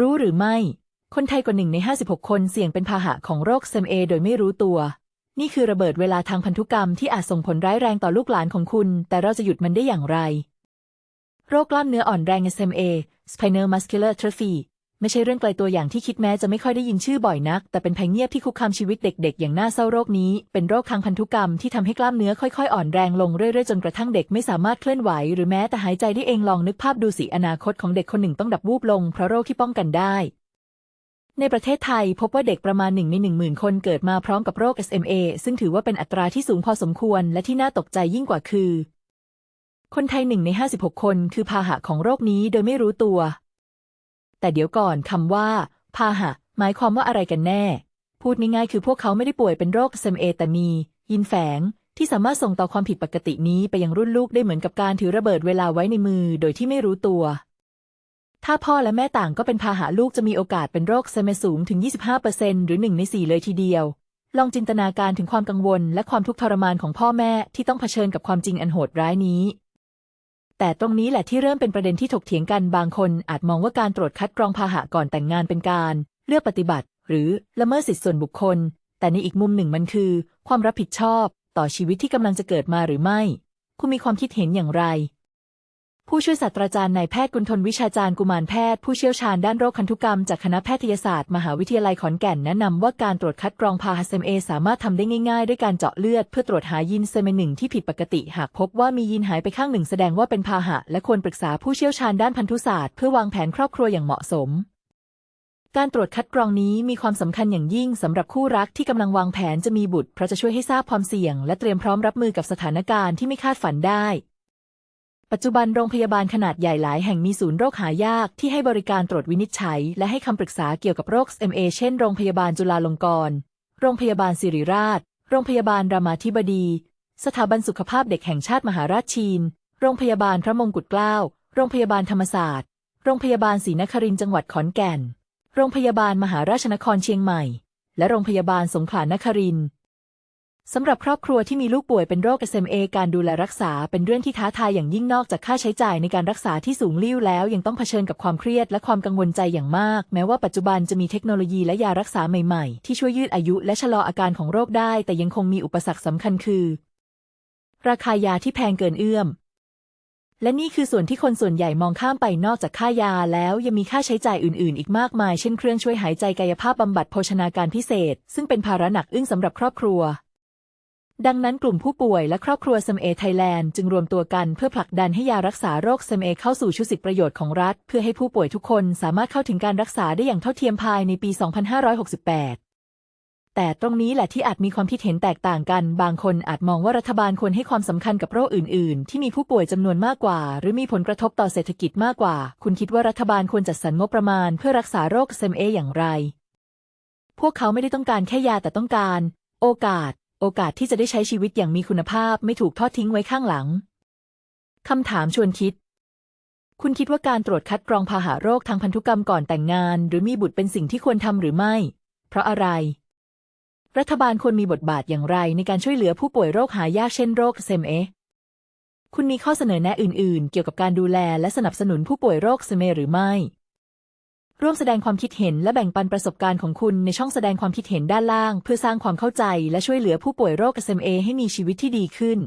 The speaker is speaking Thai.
รู้หรือไม่ คนไทยกว่าหนึ่งใน 56 คนเสี่ยงเป็นพาหะของโรคเซมเอโดยไม่รู้ตัว นี่คือระเบิดเวลาทางพันธุกรรมที่อาจส่งผลร้ายแรงต่อลูกหลานของคุณ แต่เราจะหยุดมันได้อย่างไร โรคกล้ามเนื้ออ่อนแรงเซมเอ Spinal Muscular Atrophy ไม่ใช่เรื่องไกลตัวอย่างที่คิดแม้จะไม่ค่อยได้ยินชื่อบ่อยนัก แต่เป็นภัยเงียบที่คุกคามชีวิตเด็กๆ อย่างน่าเศร้าโรคนี้ เป็นโรคทางพันธุกรรมที่ทำให้กล้ามเนื้อค่อยๆ อ่อนแรงลงเรื่อยๆ จนกระทั่งเด็กไม่สามารถเคลื่อนไหว หรือแม้แต่หายใจได้เองลองนึกภาพดูสิอนาคตของเด็กคนหนึ่งต้องดับวูบลงเพราะโรคที่ป้องกันได้ ในประเทศไทยพบว่าเด็กประมาณหนึ่งในหนึ่งหมื่นคนเกิดมาพร้อมกับโรค SMA ซึ่งถือว่าเป็นอัตราที่สูงพอสมควร และที่น่าตกใจยิ่งกว่าคือ คนไทยหนึ่งใน 56 คน คือพาหะของโรคนี้โดยไม่รู้ตัว แต่เดี๋ยวก่อนคำว่า พาหะ หมายความว่าอะไรกันแน่ พูดง่ายๆคือพวกเขาไม่ได้ป่วยเป็นโรค SMA แต่มี ยินแฝง ที่สามารถส่งต่อความผิดปกตินี้ไปยังรุ่นลูกได้เหมือนกับการถือระเบิดเวลาไว้ในมือโดยที่ไม่รู้ตัว ถ้าพ่อและแม่ต่างก็เป็นพาหะลูกจะมีโอกาสเป็นโรคเซมสูงถึง 25%หรือ1ใน4เลยทีเดียวลองจินตนาการถึงความกังวลและความทุกข์ทรมานของพ่อแม่ที่ต้องเผชิญกับความจริงอันโหดร้ายนี้ แต่ตรงนี้แหละที่เริ่มเป็นประเด็นที่ถกเถียงกันบางคนอาจมองว่าการตรวจคัดกรองพาหะก่อนแต่งงานเป็นการ เลือกปฏิบัติ หรือละเมิดสิทธิส่วนบุคคล แต่ในอีกมุมหนึ่งมันคือ ความรับผิดชอบ ต่อชีวิตที่กำลังจะเกิดมาหรือไม่ คุณมีความคิดเห็นอย่างไร ผู้ช่วยศาสตราจารย์นายแพทย์กุลทนวิชาจารย์กุมารแพทย์ผู้เชี่ยวชาญด้านโรคพันธุกรรมจากคณะแพทยศาสตร์ มหาวิทยาลัยขอนแก่นแนะนำว่าการตรวจคัดกรองพาหะเซมเอสามารถทำได้ง่ายๆ ด้วยการเจาะเลือดเพื่อตรวจหายีนเซมหนึ่งที่ผิดปกติ หากพบว่ามียีนหายไปข้างหนึ่งแสดงว่าเป็นพาหะ และควรปรึกษาผู้เชี่ยวชาญด้านพันธุศาสตร์เพื่อวางแผนครอบครัวอย่างเหมาะสมการตรวจคัดกรองนี้มีความสำคัญอย่างยิ่งสำหรับคู่รักที่กำลังวางแผนจะมีบุตร เพราะจะช่วยให้ทราบความเสี่ยง และเตรียมพร้อมรับมือกับสถานการณ์ที่ไม่คาดฝันได้ ปัจจุบันโรงพยาบาลขนาดใหญ่หลายแห่งมีศูนย์โรคหายากที่ให้บริการตรวจวินิจฉัย และให้คำปรึกษาเกี่ยวกับโรค SMA เช่น โรงพยาบาลจุฬาลงกรณ์ โรงพยาบาลศิริราช โรงพยาบาลรามาธิบดี สถาบันสุขภาพเด็กแห่งชาติมหาราชชีน โรงพยาบาลพระมงกุฎเกล้า โรงพยาบาลธรรมศาสตร์ โรงพยาบาลศรีนครินทร์จังหวัดขอนแก่น โรงพยาบาลมหาราชนครเชียงใหม่ และโรงพยาบาลสงขลานครินทร์ สำหรับครอบครัวที่มีลูกป่วยเป็นโรค SMA การดูแลรักษาเป็นเรื่องที่ท้าทายอย่างยิ่งนอกจากค่าใช้จ่ายในการรักษาที่สูงลิ่วแล้ว ยังต้องเผชิญกับความเครียดและความกังวลใจอย่างมาก แม้ว่าปัจจุบันจะมีเทคโนโลยีและยารักษาใหม่ๆ ที่ช่วยยืดอายุและชะลออาการของโรคได้ แต่ยังคงมีอุปสรรคสำคัญคือ ราคายาที่แพงเกินเอื้อม และนี่คือส่วนที่คนส่วนใหญ่มองข้ามไปนอกจากค่ายาแล้วยังมีค่าใช้จ่ายอื่น ๆ อีกมากมาย เช่นเครื่องช่วยหายใจกายภาพบำบัดโภชนาการพิเศษ ซึ่งเป็นภาระหนักอึ้งสำหรับครอบครัว ดังนั้นกลุ่มผู้ป่วยและครอบครัว SMA Thailand จึงรวมตัวกันเพื่อผลักดันให้ยารักษาโรค SMA เข้าสู่ชุดสิทธิประโยชน์ของรัฐ เพื่อให้ผู้ป่วยทุกคนสามารถเข้าถึงการรักษาได้อย่างเท่าเทียมภายในปี 2568แต่ตรงนี้แหละที่อาจมีความคิดเห็นแตกต่างกัน บางคนอาจมองว่ารัฐบาลควรให้ความสำคัญกับโรคอื่น ๆ ที่มีผู้ป่วยจำนวนมากกว่า หรือมีผลกระทบต่อเศรษฐกิจมากกว่า คุณคิดว่ารัฐบาลควรจัดสรรงบประมาณเพื่อรักษาโรค SMA อย่างไร พวกเขาไม่ได้ต้องการแค่ยาแต่ต้องการ โอกาส โอกาสที่จะได้ใช้ชีวิตอย่างมีคุณภาพไม่ถูกทอดทิ้งไว้ข้างหลัง คำถามชวนคิด คุณคิดว่าการตรวจคัดกรองพาหะโรคทางพันธุกรรมก่อนแต่งงาน หรือมีบุตรเป็นสิ่งที่ควรทำหรือไม่ เพราะอะไร รัฐบาลควรมีบทบาทอย่างไรในการช่วยเหลือผู้ป่วยโรคหายากเช่นโรคเซมเอคุณมีข้อเสนอแนะอื่น ๆ เกี่ยวกับการดูแลและสนับสนุนผู้ป่วยโรคเซมเอหรือไม่ ร่วมแสดงความคิดเห็นและแบ่งปันประสบการณ์ของคุณในช่องแสดงความคิดเห็นด้านล่าง เพื่อสร้างความเข้าใจและช่วยเหลือผู้ป่วยโรค SMA ให้มีชีวิตที่ดีขึ้น